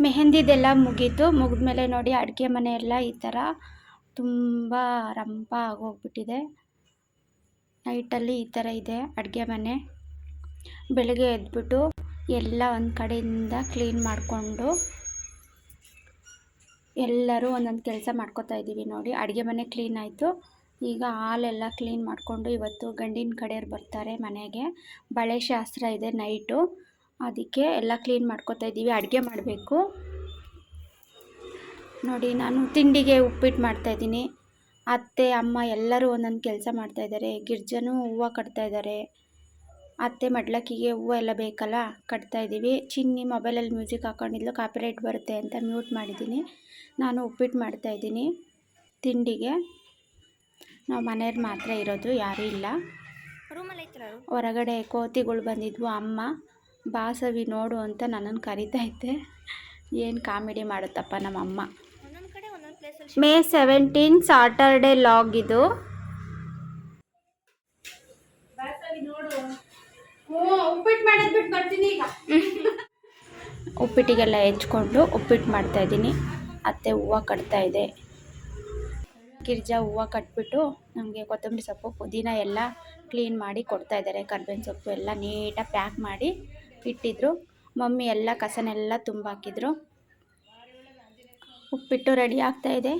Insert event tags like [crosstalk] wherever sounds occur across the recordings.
ಮೆಹಂದಿದೆಲ್ಲ ಮುಗೀತು. ಮುಗಿದ್ಮೇಲೆ ನೋಡಿ ಅಡುಗೆ ಮನೆ ಎಲ್ಲ ಈ ಥರ ತುಂಬ ರಂಪ ಆಗೋಗ್ಬಿಟ್ಟಿದೆ. ನೈಟಲ್ಲಿ ಈ ಥರ ಇದೆ ಅಡುಗೆ ಮನೆ. ಬೆಳಗ್ಗೆ ಎದ್ಬಿಟ್ಟು ಎಲ್ಲ ಒಂದು ಕಡೆಯಿಂದ ಕ್ಲೀನ್ ಮಾಡಿಕೊಂಡು ಎಲ್ಲರೂ ಒಂದೊಂದು ಕೆಲಸ ಮಾಡ್ಕೋತಾ ಇದ್ದೀವಿ ನೋಡಿ. ಅಡುಗೆ ಮನೆ ಕ್ಲೀನ್ ಆಯಿತು. ಈಗ ಹಾಲೆಲ್ಲ ಕ್ಲೀನ್ ಮಾಡಿಕೊಂಡು ಇವತ್ತು ಗಂಡಿನ ಕಡೆಯವ್ರು ಬರ್ತಾರೆ ಮನೆಗೆ. ಬಳೆ ಶಾಸ್ತ್ರ ಇದೆ ನೈಟು. ಅದಕ್ಕೆ ಎಲ್ಲ ಕ್ಲೀನ್ ಮಾಡ್ಕೋತಾ ಇದ್ದೀವಿ ಅಡುಗೆ ಮಾಡಬೇಕು. ನೋಡಿ ನಾನು ತಿಂಡಿಗೆ ಉಪ್ಪಿಟ್ಟು ಮಾಡ್ತಾಯಿದ್ದೀನಿ ಅತ್ತೆ ಅಮ್ಮ ಎಲ್ಲರೂ ಒಂದೊಂದು ಕೆಲಸ ಮಾಡ್ತಾಯಿದ್ದಾರೆ ಗಿರ್ಜನು ಹೂವು ಕಟ್ತಾ ಇದ್ದಾರೆ. ಅತ್ತೆ ಮಡ್ಲಕ್ಕಿಗೆ ಹೂವು ಎಲ್ಲ ಬೇಕಲ್ಲ ಕಟ್ತಾಯಿದ್ದೀವಿ ಚಿನ್ನಿ ಮೊಬೈಲಲ್ಲಿ ಮ್ಯೂಸಿಕ್ ಹಾಕೊಂಡಿದ್ಲು ಕಾಪಿರೈಟ್ ಬರುತ್ತೆ ಅಂತ ಮ್ಯೂಟ್ ಮಾಡಿದ್ದೀನಿ. ನಾನು ಉಪ್ಪಿಟ್ಟು ಮಾಡ್ತಾಯಿದ್ದೀನಿ ತಿಂಡಿಗೆ ನಾವು ಮನೆಯವ್ರು ಮಾತ್ರ ಇರೋದು ಯಾರೂ ಇಲ್ಲ. ಹೊರಗಡೆ ಕೋತಿಗಳು ಬಂದಿದ್ವು ಅಮ್ಮ. ಬಾಸವಿ ನೋಡು ಅಂತ ನನ್ನನ್ನು ಕರಿತೈತೆ ಏನು ಕಾಮಿಡಿ ಮಾಡುತ್ತಪ್ಪ ನಮ್ಮಮ್ಮ. ಮೇ ಸೆವೆಂಟೀನ್ ಸಾಟರ್ಡೆ ಲಾಗ್ ಇದು. [laughs] ಉಪ್ಪಿಟ್ಟಿಗೆಲ್ಲ ಹೆಚ್ಕೊಂಡು ಉಪ್ಪಿಟ್ಟು ಮಾಡ್ತಾಯಿದ್ದೀನಿ ಅತ್ತೆ ಹೂವು ಕಟ್ತಾ ಇದೆ. ಗಿರ್ಜಾ ಹೂವು ಕಟ್ಬಿಟ್ಟು ನಮಗೆ ಕೊತ್ತಂಬರಿ ಸೊಪ್ಪು ಪುದೀನ ಎಲ್ಲ ಕ್ಲೀನ್ ಮಾಡಿ ಕೊಡ್ತಾ ಇದ್ದಾರೆ. ಕರ್ಬೇವಿನ ಸೊಪ್ಪು ಎಲ್ಲ ನೀಟಾಗಿ ಪ್ಯಾಕ್ ಮಾಡಿ ಇಟ್ಟಿದ್ರು ಮಮ್ಮಿ ಎಲ್ಲ ಕಸನೆಲ್ಲ ತುಂಬ ಹಾಕಿದ್ರು ಉಪ್ಪಿಟ್ಟು ರೆಡಿ ಆಗ್ತಾ ಇದೆ.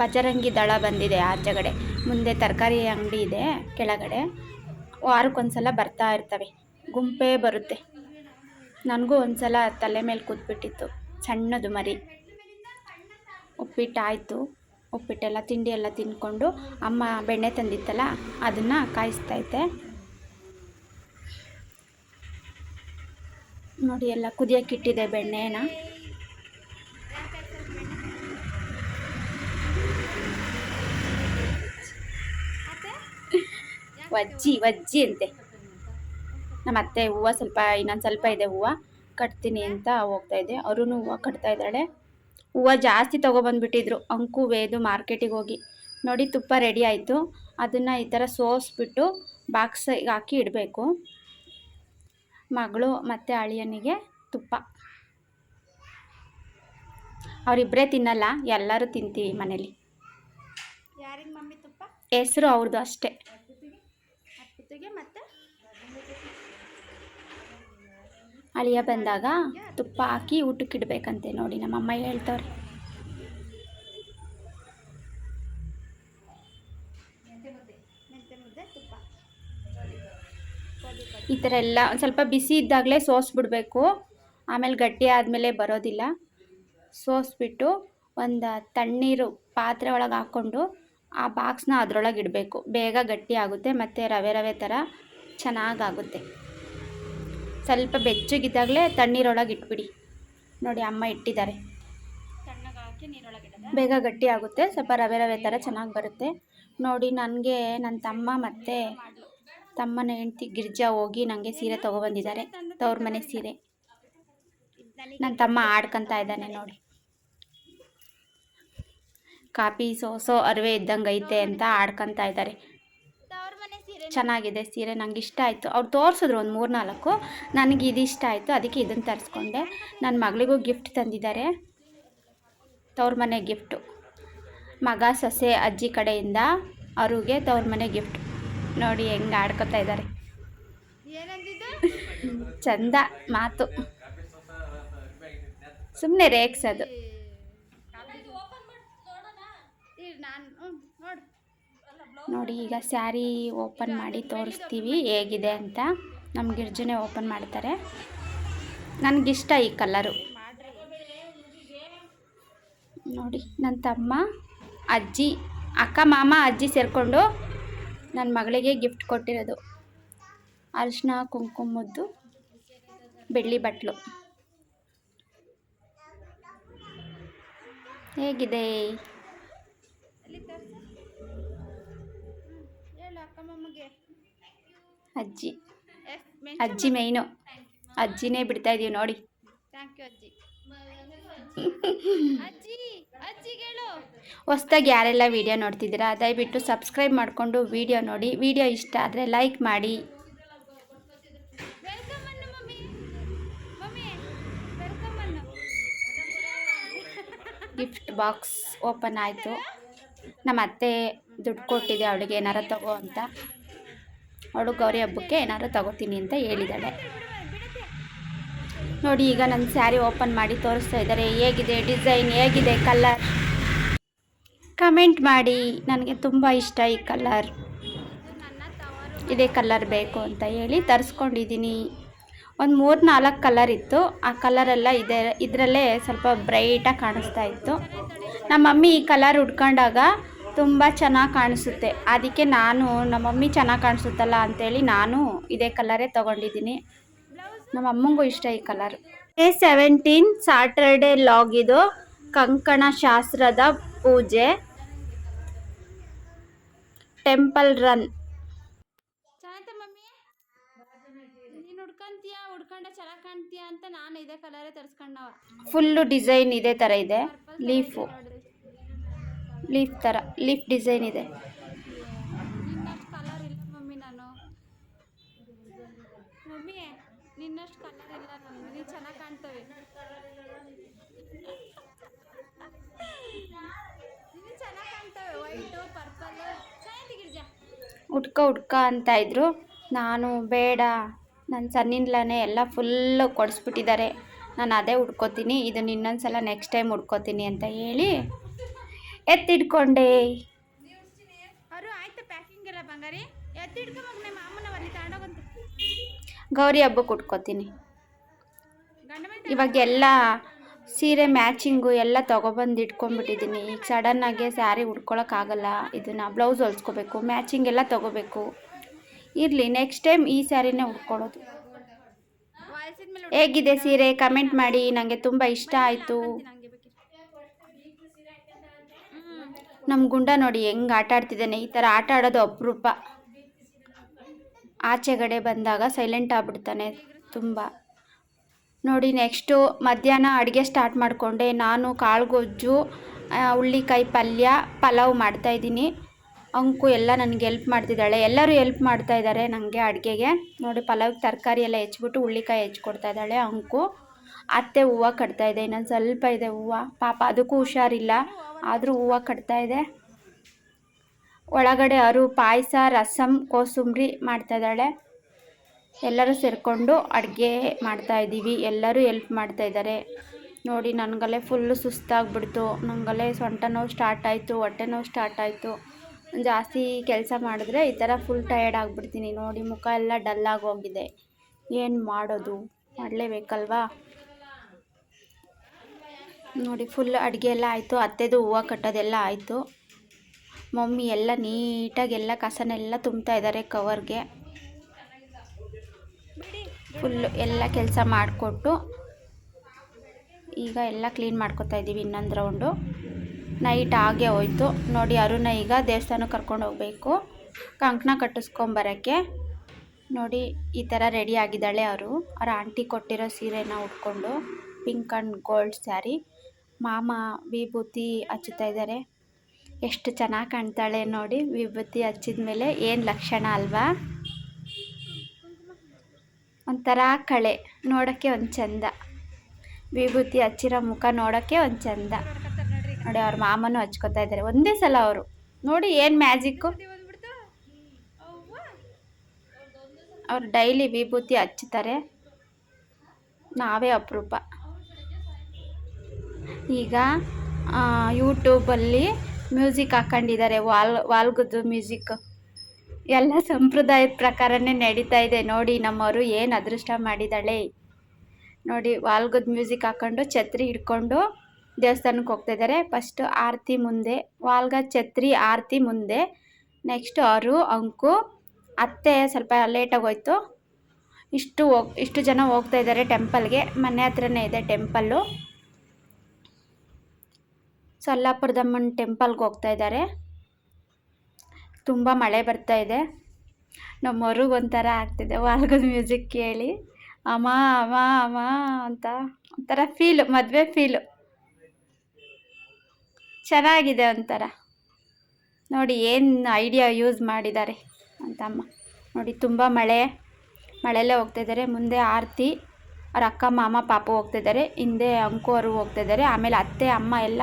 ಬಜರಂಗಿ ದಳ ಬಂದಿದೆ ಆಚೆಗಡೆ. ಮುಂದೆ ತರಕಾರಿ ಅಂಗಡಿ ಇದೆ ಕೆಳಗಡೆ. ವಾರಕ್ಕೊಂದ್ಸಲ ಬರ್ತಾ ಇರ್ತವೆ. ಗುಂಪೇ ಬರುತ್ತೆ. ನನಗೂ ಒಂದ್ಸಲ ತಲೆ ಮೇಲೆ ಕೂತ್ಬಿಟ್ಟಿತ್ತು. ಸಣ್ಣದು ಮರಿ. ಉಪ್ಪಿಟ್ಟಾಯಿತು. ಉಪ್ಪಿಟ್ಟೆಲ್ಲ ತಿಂಡಿ ಎಲ್ಲ ತಿಂದ್ಕೊಂಡು ಅಮ್ಮ ಬೆಣ್ಣೆ ತಂದಿತ್ತಲ್ಲ, ಅದನ್ನು ಕಾಯಿಸ್ತೈತೆ ನೋಡಿ, ಎಲ್ಲ ಕುದಿಯೋಕ್ಕಿಟ್ಟಿದೆ ಬೆಣ್ಣೆನ. ವಜ್ಜಿ ವಜ್ಜಿ ಅಂತೆ. ನಮ್ಮ ಅತ್ತೆ ಹೂವು ಸ್ವಲ್ಪ, ಇನ್ನೊಂದು ಸ್ವಲ್ಪ ಇದೆ ಹೂವು, ಕಟ್ತೀನಿ ಅಂತ ಹೋಗ್ತಾ ಇದೆ. ಅವರು ಹೂವು ಕಟ್ತಾ ಇದ್ದಾಳೆ. ಹೂವು ಜಾಸ್ತಿ ತೊಗೊಬಂದ್ಬಿಟ್ಟಿದ್ರು, ಅಂಕು ವೇದು ಮಾರ್ಕೆಟಿಗೆ ಹೋಗಿ. ನೋಡಿ, ತುಪ್ಪ ರೆಡಿ ಆಯಿತು. ಅದನ್ನು ಈ ಥರ ಸೋಸ್ಬಿಟ್ಟು ಬಾಕ್ಸಿಗೆ ಹಾಕಿ ಇಡಬೇಕು. ಮಗಳು ಮತ್ತು ಅಳಿಯನಿಗೆ ತುಪ್ಪ. ಅವರಿಬ್ಬರೇ ತಿನ್ನಲ್ಲ ಎಲ್ಲರೂ ತಿಂತೀವಿ ಮನೇಲಿ. ಹೆಸರು ಅವ್ರದ್ದು ಅಷ್ಟೇ. ಅಳಿಯ ಬಂದಾಗ ತುಪ್ಪ ಹಾಕಿ ಊಟಕ್ಕಿಡ್ಬೇಕಂತೆ ನೋಡಿ ನಮ್ಮಮ್ಮ ಹೇಳ್ತವ್ರೆ. ಈ ಥರ ಎಲ್ಲ ಒಂದು ಸ್ವಲ್ಪ ಬಿಸಿ ಇದ್ದಾಗಲೇ ಸೋಸ್ಬಿಡ್ಬೇಕು. ಆಮೇಲೆ ಗಟ್ಟಿ ಆದಮೇಲೆ ಬರೋದಿಲ್ಲ. ಸೋಸ್ಬಿಟ್ಟು ಒಂದು ತಣ್ಣೀರು ಪಾತ್ರೆ ಒಳಗೆ ಹಾಕ್ಕೊಂಡು ಆ ಬಾಕ್ಸ್ನ ಅದರೊಳಗೆ ಇಡಬೇಕು. ಬೇಗ ಗಟ್ಟಿ ಆಗುತ್ತೆ ಮತ್ತು ರವೆ ರವೆ ಥರ ಚೆನ್ನಾಗಾಗುತ್ತೆ. ಸ್ವಲ್ಪ ಬೆಚ್ಚಗಿದ್ದಾಗಲೇ ತಣ್ಣೀರೊಳಗೆ ಇಟ್ಬಿಡಿ. ನೋಡಿ ಅಮ್ಮ ಇಟ್ಟಿದ್ದಾರೆ. ಬೇಗ ಗಟ್ಟಿ ಆಗುತ್ತೆ, ಸ್ವಲ್ಪ ರವೆ ರವೆ ಥರ ಚೆನ್ನಾಗಿ ಬರುತ್ತೆ. ನೋಡಿ ನನಗೆ ನನ್ನ ತಮ್ಮ ಮತ್ತು ತಮ್ಮನ ಹೆಂಡತಿ ಗಿರ್ಜಾ ಹೋಗಿ ನನಗೆ ಸೀರೆ ತೊಗೊಬಂದಿದ್ದಾರೆ. ತವ್ರ ಮನೆ ಸೀರೆ. ನನ್ನ ತಮ್ಮ ಆಡ್ಕೊತ ಇದ್ದಾನೆ ನೋಡಿ. ಕಾಪಿ ಸೋಸೋ ಅರಿವೆ ಇದ್ದಂಗೆ ಐತೆ ಅಂತ ಆಡ್ಕೊತ ಇದ್ದಾರೆ. ಚೆನ್ನಾಗಿದೆ ಸೀರೆ, ನಂಗೆ ಇಷ್ಟ ಆಯಿತು. ಅವ್ರು ತೋರಿಸಿದ್ರು ಒಂದು ಮೂರು ನಾಲ್ಕು ನನಗೆ ಇದು ಇಷ್ಟ ಆಯಿತು, ಅದಕ್ಕೆ ಇದನ್ನು ತರಿಸ್ಕೊಂಡೆ. ನನ್ನ ಮಗಳಿಗೂ ಗಿಫ್ಟ್ ತಂದಿದ್ದಾರೆ. ತವ್ರ ಮನೆ ಗಿಫ್ಟು ಮಗ, ಸೊಸೆ, ಅಜ್ಜಿ ಕಡೆಯಿಂದ ಅವ್ರಿಗೆ ತವ್ರ ಮನೆ ಗಿಫ್ಟ್ ನೋಡಿ ಹೆಂಗೆ ಆಡ್ಕೊತಾ ಇದ್ದಾರೆ ಚಂದ ಮಾತು. ಸುಮ್ಮನೆ ರೇಕ್ಸ್ ಅದು. ನೋಡಿ ಈಗ ಸ್ಯಾರಿ ಓಪನ್ ಮಾಡಿ ತೋರಿಸ್ತೀವಿ ಹೇಗಿದೆ ಅಂತ. ನಮ್ಮ ಗಿರ್ಜನೆ ಓಪನ್ ಮಾಡ್ತಾರೆ. ನನಗಿಷ್ಟ ಈ ಕಲರು. ನೋಡಿ ನನ್ನ ತಮ್ಮ, ಅಜ್ಜಿ, ಅಕ್ಕ ಮಾಮ, ಅಜ್ಜಿ ಸೇರಿಕೊಂಡು ನನ್ನ ಮಗಳಿಗೆ ಗಿಫ್ಟ್ ಕೊಟ್ಟಿರೋದು. ಅರಿಶಿನ ಕುಂಕುಮದ್ದು ಬೆಳ್ಳಿ ಬಟ್ಲು. ಹೇಗಿದೆ? ಅಜ್ಜಿ. ಅಜ್ಜಿ ಮೇಯ್ನು. ಅಜ್ಜಿನೇ ಬಿಡ್ತಾ ಇದೀವಿ ನೋಡಿ. ಅಜ್ಜಿ. [laughs] ಹೊಸ್ದಾಗಿ ಯಾರೆಲ್ಲ ವಿಡಿಯೋ ನೋಡ್ತಿದ್ದೀರಾ ದಯವಿಟ್ಟು ಸಬ್ಸ್ಕ್ರೈಬ್ ಮಾಡಿಕೊಂಡು ವಿಡಿಯೋ ನೋಡಿ. ವಿಡಿಯೋ ಇಷ್ಟ ಆದರೆ ಲೈಕ್ ಮಾಡಿ. ಗಿಫ್ಟ್ ಬಾಕ್ಸ್ ಓಪನ್ ಆಯಿತು. ನಮ್ಮ ಅತ್ತೆ ದುಡ್ಡು ಕೊಟ್ಟಿದೆ ಅವಳಿಗೆ ಏನಾರು ತಗೋ ಅಂತ. ಅವಳು ಗೌರಿ ಹಬ್ಬಕ್ಕೆ ಏನಾರು ತಗೋತೀನಿ ಅಂತ ಹೇಳಿದ್ದಾಳೆ ನೋಡಿ, ಈಗ ನನ್ನ ಸ್ಯಾರಿ ಓಪನ್ ಮಾಡಿ ತೋರಿಸ್ತಾ ಇದ್ದಾರೆ. ಹೇಗಿದೆ? ಡಿಸೈನ್ ಹೇಗಿದೆ? ಕಲರ್ ಕಮೆಂಟ್ ಮಾಡಿ. ನನಗೆ ತುಂಬ ಇಷ್ಟ ಈ ಕಲರ್ ಇದೇ ಕಲರ್ ಬೇಕು ಅಂತ ಹೇಳಿ ತರಿಸ್ಕೊಂಡಿದ್ದೀನಿ. ಒಂದು ಮೂರು ನಾಲ್ಕು ಕಲರ್ ಇತ್ತು. ಆ ಕಲರೆಲ್ಲ ಇದೆ. ಇದರಲ್ಲೇ ಸ್ವಲ್ಪ ಬ್ರೈಟಾಗಿ ಕಾಣಿಸ್ತಾ ಇತ್ತು. ನಮ್ಮ ಮಮ್ಮಿ ಈ ಕಲರ್ ಉಟ್ಕೊಂಡಾಗ ತುಂಬ ಚೆನ್ನಾಗಿ ಕಾಣಿಸುತ್ತೆ. ಅದಕ್ಕೆ ನಾನು ನಮ್ಮ ಮಮ್ಮಿ ಚೆನ್ನಾಗಿ ಕಾಣಿಸುತ್ತಲ್ಲ ಅಂತೇಳಿ ನಾನು ಇದೇ ಕಲರೇ ತೊಗೊಂಡಿದ್ದೀನಿ. ನಮ್ಮ ಅಮ್ಮಂಗೂ ಇಷ್ಟ ಈ colour. May seventeen Saturday log ಇದು ಕಂಕಣ ಶಾಸ್ತ್ರದ ಪೂಜೆ. ಟೆಂಪಲ್ ರನ್ ಚೆನ್ನಾಯ್ತಾ ಮಮ್ಮಿ ನೀನು ಹುಡ್ಕಂತೀಯ ಹುಡ್ಕೊಂಡ ಚೆನ್ನಾಗಿ ಕಾಣ್ತೀಯ ಅಂತ ನಾನು ಇದೇ ಕಲರೇ ತರಿಸ್ಕೊಂಡವ. ಫುಲ್ಲು ಡಿಸೈನ್ ಇದೇ ಥರ ಇದೆ. ಲೀಫು ಲೀಫ್ ಥರ ಲೀಫ್ ಡಿಸೈನ್ ಇದೆ. ಉಟ್ಕ ಹುಡ್ಕ ಅಂತ ಇದ್ದರು ನಾನು ಬೇಡ ನನ್ನ ಸಣ್ಣಿಂದಲೇ ಎಲ್ಲ ಫುಲ್ಲು ಕೊಡಿಸ್ಬಿಟ್ಟಿದ್ದಾರೆ. ನಾನು ಅದೇ ಹುಡ್ಕೋತೀನಿ ಇದನ್ನ ಇನ್ನೊಂದು ಸಲ ನೆಕ್ಸ್ಟ್ ಟೈಮ್ ಹುಡ್ಕೋತೀನಿ ಅಂತ ಹೇಳಿ ತಗೊಂಡೋಗಂತ. ಗೌರಿ ಹಬ್ಬಕ್ಕೆ ಉಟ್ಕೋತೀನಿ. ಇವಾಗೆಲ್ಲ ಸೀರೆ ಮ್ಯಾಚಿಂಗು ಎಲ್ಲ ತೊಗೊಬಂದು ಇಟ್ಕೊಂಡ್ಬಿಟ್ಟಿದ್ದೀನಿ. ಈಗ ಸಡನ್ನಾಗೆ ಸ್ಯಾರಿ ಉಟ್ಕೊಳಕ್ಕಾಗಲ್ಲ ಇದನ್ನು ಬ್ಲೌಸ್ ಹೊಲ್ಸ್ಕೋಬೇಕು, ಮ್ಯಾಚಿಂಗ್ ಎಲ್ಲ ತೊಗೋಬೇಕು. ಇರಲಿ ನೆಕ್ಸ್ಟ್ ಟೈಮ್ ಈ ಸ್ಯಾರಿನೇ ಉಟ್ಕೊಳ್ಳೋದು ಹೇಗಿದೆ ಸೀರೆ? ಕಮೆಂಟ್ ಮಾಡಿ. ನನಗೆ ತುಂಬ ಇಷ್ಟ ಆಯಿತು. ನಮ್ಮ ಗುಂಡ ನೋಡಿ ಹೆಂಗೆ ಆಟ ಆಡ್ತಿದ್ದಾನೆ. ಈ ಥರ ಆಟ ಆಡೋದು ಅಪರೂಪ. ಆಚೆಗಡೆ ಬಂದಾಗ ಸೈಲೆಂಟ್ ಆಗ್ಬಿಡ್ತಾನೆ ತುಂಬ. ನೋಡಿ ನೆಕ್ಸ್ಟು ಮಧ್ಯಾಹ್ನ ಅಡುಗೆ ಸ್ಟಾರ್ಟ್ ಮಾಡಿಕೊಂಡೆ. ನಾನು ಕಾಳು ಗೊಜ್ಜು ಹುಳ್ಳಿಕಾಯಿ ಪಲ್ಯ, ಪಲಾವ್ ಮಾಡ್ತಾಯಿದ್ದೀನಿ ಅಂಕು ಎಲ್ಲ ನನಗೆ ಹೆಲ್ಪ್ ಮಾಡ್ತಿದ್ದಾಳೆ. ಎಲ್ಲರೂ ಹೆಲ್ಪ್ ಮಾಡ್ತಾ ಇದ್ದಾರೆ ನನಗೆ ಅಡುಗೆಗೆ. ನೋಡಿ ಪಲಾವ್ಗೆ ತರಕಾರಿ ಎಲ್ಲ ಹೆಚ್ಚಿಬಿಟ್ಟು ಹುಳ್ಳಿಕಾಯಿ ಹೆಚ್ಚಿಕೊಡ್ತಾ ಇದ್ದಾಳೆ ಅಂಕು. ಅತ್ತೆ ಹೂವು ಕಟ್ತಾ ಇದೆ. ಇನ್ನೊಂದು ಸ್ವಲ್ಪ ಇದೆ ಹೂವು. ಪಾಪ ಅದಕ್ಕೂ ಹುಷಾರಿಲ್ಲ. ಆದರೂ ಹೂವು ಕಟ್ತಾ ಇದೆ. ಒಳಗಡೆ ಅರು, ಪಾಯಸ ರಸಮ್ ಕೋಸಂಬರಿ ಮಾಡ್ತಾ ಇದ್ದಾಳೆ. ಎಲ್ಲರೂ ಸೇರಿಕೊಂಡು ಅಡುಗೆ ಮಾಡ್ತಾ ಇದ್ದೀವಿ. ಎಲ್ಲರೂ ಎಲ್ಪ್ ಮಾಡ್ತಾ ಇದ್ದಾರೆ. ನೋಡಿ, ನನಗಲ್ಲೇ ಫುಲ್ಲು ಸುಸ್ತಾಗ್ಬಿಡ್ತು. ನನಗಲ್ಲೇ ಸೊಂಟ ನೋವು ಸ್ಟಾರ್ಟ್ ಆಯಿತು, ಹೊಟ್ಟೆ ನೋವು ಸ್ಟಾರ್ಟ್ ಆಯಿತು. ಜಾಸ್ತಿ ಕೆಲಸ ಮಾಡಿದ್ರೆ ಈ ಥರ ಫುಲ್ ಟಯರ್ಡ್ ಆಗಿಬಿಡ್ತೀನಿ. ನೋಡಿ, ಮುಖ ಎಲ್ಲ ಡಲ್ಲಾಗಿ ಹೋಗಿದೆ ಏನು ಮಾಡೋದು? ಮಾಡಲೇಬೇಕಲ್ವಾ? ನೋಡಿ ಫುಲ್ ಅಡುಗೆ ಎಲ್ಲ ಆಯಿತು. ಅತ್ತೆದು ಹೂವು ಕಟ್ಟೋದೆಲ್ಲ ಆಯಿತು. ಮಮ್ಮಿ ಎಲ್ಲ ನೀಟಾಗಿ ಎಲ್ಲ ಕಸನೆಲ್ಲ ತುಂಬ್ತಾ ಇದ್ದಾರೆ ಕವರ್ಗೆ ಫುಲ್ಲು ಎಲ್ಲ ಕೆಲಸ ಮಾಡಿಕೊಟ್ಟು ಈಗ ಎಲ್ಲ ಕ್ಲೀನ್ ಮಾಡ್ಕೊತಾ ಇದ್ದೀವಿ ಇನ್ನೊಂದು ರೌಂಡು ನೈಟ್ ಆಗೇ ಹೋಯ್ತು. ನೋಡಿ ಅರುಣ ಈಗ ದೇವಸ್ಥಾನಕ್ಕೆ ಕರ್ಕೊಂಡು ಹೋಗಬೇಕು. ಕಂಕಣ ಕಟ್ಟಿಸ್ಕೊಂಬರೋಕ್ಕೆ ನೋಡಿ ಈ ಥರ ರೆಡಿ ಆಗಿದ್ದಾಳೆ ಅವರು. ಅವ್ರ ಆಂಟಿ ಕೊಟ್ಟಿರೋ ಸೀರೆನ ಉಟ್ಕೊಂಡು ಪಿಂಕ್ ಆ್ಯಂಡ್ ಗೋಲ್ಡ್ ಸ್ಯಾರಿ ಮಾಮ, ವಿಭೂತಿ ಹಚ್ಚುತ್ತಾ ಇದ್ದಾರೆ. ಎಷ್ಟು ಚೆನ್ನಾಗಿ ಕಾಣ್ತಾಳೆ ನೋಡಿ. ವಿಭೂತಿ ಹಚ್ಚಿದ ಮೇಲೆ ಏನು ಲಕ್ಷಣ ಅಲ್ವಾ? ಒಂಥರ ಕಳೆ, ನೋಡೋಕ್ಕೆ ಒಂದು ಚಂದ ವಿಭೂತಿ ಹಚ್ಚಿರೋ ಮುಖ ನೋಡೋಕ್ಕೆ ಒಂದು ಚಂದ ನೋಡಿ, ಅವ್ರ ಮಾಮನು ಹಚ್ಕೋತಾ ಇದ್ದಾರೆ. ಒಂದೇ ಸಲ ಅವರು. ನೋಡಿ, ಏನು ಮ್ಯಾಜಿಕ್ಕು? ಅವ್ರು ಡೈಲಿ ವಿಭೂತಿ ಹಚ್ಚುತ್ತಾರೆ ನಾವೇ ಅಪರೂಪ. ಈಗ ಯೂಟ್ಯೂಬಲ್ಲಿ ಮ್ಯೂಸಿಕ್ ಹಾಕ್ಕೊಂಡಿದ್ದಾರೆ ವಾಲ್, ವಾಲ್ಗದ್ದು ಮ್ಯೂಸಿಕ್. ಎಲ್ಲ ಸಂಪ್ರದಾಯದ ಪ್ರಕಾರನೇ ನಡೀತಾ ಇದೆ. ನೋಡಿ, ನಮ್ಮವರು ಏನು ಅದೃಷ್ಟ ಮಾಡಿದ್ದಾಳೆ? ನೋಡಿ, ವಾಲ್ಗದ ಮ್ಯೂಸಿಕ್ ಹಾಕ್ಕೊಂಡು ಛತ್ರಿ ಹಿಡ್ಕೊಂಡು ದೇವಸ್ಥಾನಕ್ಕೆ ಹೋಗ್ತಾ ಇದ್ದಾರೆ. ಫಸ್ಟು ಆರತಿ ಮುಂದೆ ವಾಲ್ಗ ಛತ್ರಿ ಆರತಿ ಮುಂದೆ ನೆಕ್ಸ್ಟ್ ಅವರು ಅಂಕು, ಅತ್ತೆ ಸ್ವಲ್ಪ ಲೇಟಾಗಿ ಹೋಯ್ತು ಇಷ್ಟು ಹೋಗ್, ಇಷ್ಟು ಜನ ಹೋಗ್ತಾ ಇದ್ದಾರೆ ಟೆಂಪಲ್ಗೆ ಮನೆ ಹತ್ರನೇ ಇದೆ ಟೆಂಪಲ್ಲು ಸೊಲ್ಲಾಪುರದಮ್ಮನ ಟೆಂಪಲ್ಗೆ ಹೋಗ್ತಾ ಇದ್ದಾರೆ. ತುಂಬ ಮಳೆ ಬರ್ತಾ ಇದೆ. ನಮ್ಮ ಹೊರಗೆ ಒಂಥರ ಆಗ್ತಿದೆ. ವಾಲ್ಗದ ಮ್ಯೂಸಿಕ್ ಕೇಳಿ. ಅಮ್ಮ ಅಮ್ಮ ಅಮ್ಮ ಅಂತ ಒಂಥರ ಫೀಲು ಮದುವೆ ಫೀಲು ಚೆನ್ನಾಗಿದೆ ಒಂಥರ. ನೋಡಿ ಏನು ಐಡಿಯಾ ಯೂಸ್ ಮಾಡಿದ್ದಾರೆ ಅಂತ ಅಮ್ಮ. ನೋಡಿ ತುಂಬ ಮಳೆ. ಮಳೆಯಲ್ಲೇ ಹೋಗ್ತಾ ಇದ್ದಾರೆ ಮುಂದೆ ಆರತಿ, ಅವ್ರ ಅಕ್ಕ, ಮಾಮ, ಪಾಪು ಹೋಗ್ತಿದ್ದಾರೆ ಹಿಂದೆ ಅಂಕು ಅವರು ಹೋಗ್ತಿದ್ದಾರೆ ಆಮೇಲೆ ಅತ್ತೆ, ಅಮ್ಮ ಎಲ್ಲ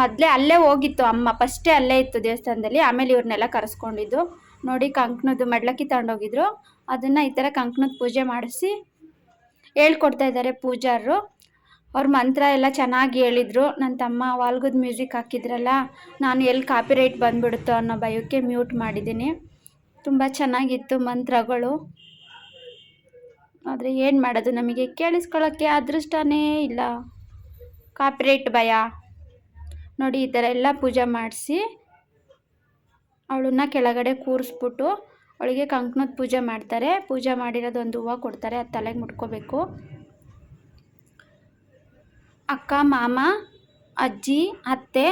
ಮೊದಲೇ ಅಲ್ಲೇ ಹೋಗಿತ್ತು, ಅಮ್ಮ ಫಸ್ಟೇ ಅಲ್ಲೇ ಇತ್ತು ದೇವಸ್ಥಾನದಲ್ಲಿ, ಆಮೇಲೆ ಇವ್ರನ್ನೆಲ್ಲ ಕರೆಸ್ಕೊಂಡಿದ್ದು. ನೋಡಿ ಕಂಕಣದ್ದು ಮಡ್ಲಕ್ಕಿ ತಗೊಂಡೋಗಿದ್ರು. ಅದನ್ನು ಈ ಥರ ಕಂಕಣದ ಪೂಜೆ ಮಾಡಿಸಿ ಹೇಳ್ಕೊಡ್ತಾ ಇದ್ದಾರೆ ಪೂಜಾರರು. ಅವ್ರ ಮಂತ್ರ ಎಲ್ಲ ಚೆನ್ನಾಗಿ ಹೇಳಿದರು. ನನ್ನ ತಮ್ಮ ವಾಲ್ಗದ ಮ್ಯೂಸಿಕ್ ಹಾಕಿದ್ರಲ್ಲ, ನಾನು ಎಲ್ಲಿ ಕಾಪಿರೈಟ್ ಬಂದ್ಬಿಡುತ್ತೋ ಅನ್ನೋ ಭಯಕ್ಕೆ ಮ್ಯೂಟ್ ಮಾಡಿದ್ದೀನಿ. ತುಂಬ ಚೆನ್ನಾಗಿತ್ತು ಮಂತ್ರಗಳು. ಆದರೆ ಏನು ಮಾಡೋದು ನಮಗೆ ಕೇಳಿಸ್ಕೊಳ್ಳೋಕ್ಕೆ ಅದೃಷ್ಟನೇ ಇಲ್ಲ. ಕಾಪಿರೈಟ್ ಭಯ. ನೋಡಿ, ಈ ಥರ ಎಲ್ಲ ಪೂಜೆ ಮಾಡಿಸಿ ಅವಳನ್ನ ಕೆಳಗಡೆ ಕೂರಿಸ್ಬಿಟ್ಟು ಅವಳಿಗೆ ಕಂಕಣದ ಪೂಜೆ ಮಾಡ್ತಾರೆ. ಪೂಜೆ ಮಾಡಿರೋದು ಒಂದು ಹೂವು ಕೊಡ್ತಾರೆ, ಅದು ತಲೆಗೆ ಮುಟ್ಕೋಬೇಕು. ಅಕ್ಕ, ಮಾಮ, ಅಜ್ಜಿ, ಅತ್ತೆ,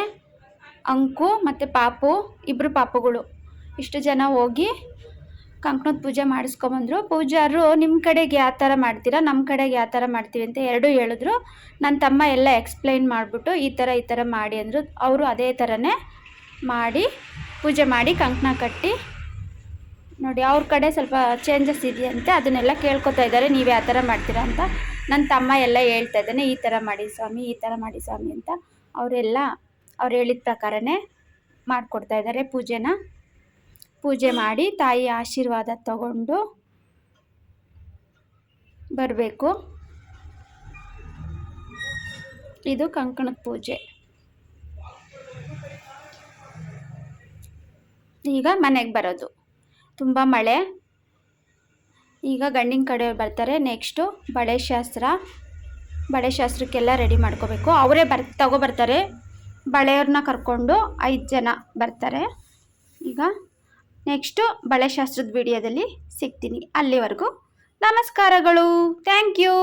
ಅಂಕು ಮತ್ತು ಪಾಪು ಇಬ್ಬರು ಪಾಪುಗಳು. ಇಷ್ಟು ಜನ ಹೋಗಿ ಕಂಕಣದ ಪೂಜೆ ಮಾಡಿಸ್ಕೊಂಬಂದ್ರು. ಪೂಜಾರು ನಿಮ್ಮ ಕಡೆಗೆ ಯಾವ ಥರ ಮಾಡ್ತೀರಾ? ನಮ್ಮ ಕಡೆಗೆ ಯಾವ ಥರ ಮಾಡ್ತೀವಿ? ಅಂತ ಎರಡೂ ಹೇಳಿದ್ರು. ನನ್ನ ತಮ್ಮ ಎಲ್ಲ ಎಕ್ಸ್ಪ್ಲೈನ್ ಮಾಡಿಬಿಟ್ಟು, ಈ ಥರ ಈ ಥರ ಮಾಡಿ ಅಂದರು. ಅವರು ಅದೇ ಥರನೇ ಮಾಡಿ, ಪೂಜೆ ಮಾಡಿ ಕಂಕಣ ಕಟ್ಟಿ, ನೋಡಿ ಅವ್ರ ಕಡೆ ಸ್ವಲ್ಪ ಚೇಂಜಸ್ ಇದೆಯಂತೆ, ಅದನ್ನೆಲ್ಲ ಕೇಳ್ಕೊತಾ ಇದ್ದಾರೆ. ನೀವು ಯಾವ ಥರ ಮಾಡ್ತೀರಾ? ಅಂತ ನನ್ನ ತಮ್ಮ ಎಲ್ಲ ಹೇಳ್ತಾ ಇದ್ದಾನೆ, ಈ ಥರ ಮಾಡಿ ಸ್ವಾಮಿ, ಈ ಥರ ಮಾಡಿ ಸ್ವಾಮಿ ಅಂತ. ಅವರೆಲ್ಲ ಅವ್ರು ಹೇಳಿದ ಪ್ರಕಾರನೇ ಮಾಡಿಕೊಡ್ತಾ ಇದ್ದಾರೆ ಪೂಜೆನ. ಪೂಜೆ ಮಾಡಿ ತಾಯಿ ಆಶೀರ್ವಾದ ತಗೊಂಡು ಬರಬೇಕು. ಇದು ಕಂಕಣದ ಪೂಜೆ. ಈಗ ಮನೆಗೆ ಬರೋದು. ತುಂಬ ಮಳೆ. ಈಗ ಗಂಡಿನ ಕಡೆಯವ್ರು ಬರ್ತಾರೆ. ನೆಕ್ಸ್ಟು ಬಳೆ ಶಾಸ್ತ್ರ. ಬಳೆ ಶಾಸ್ತ್ರಕ್ಕೆಲ್ಲ ರೆಡಿ ಮಾಡ್ಕೋಬೇಕು. ಅವರೇ ಬರ್ ತಗೊಬರ್ತಾರೆ ಬಳೆಯವ್ರನ್ನ ಕರ್ಕೊಂಡು ಐದು ಜನ ಬರ್ತಾರೆ. ಈಗ ನೆಕ್ಸ್ಟು ಬಳೆ ಶಾಸ್ತ್ರದ ವಿಡಿಯೋದಲ್ಲಿ ಸಿಗ್ತೀನಿ. ಅಲ್ಲಿವರೆಗೂ ನಮಸ್ಕಾರಗಳು. Thank you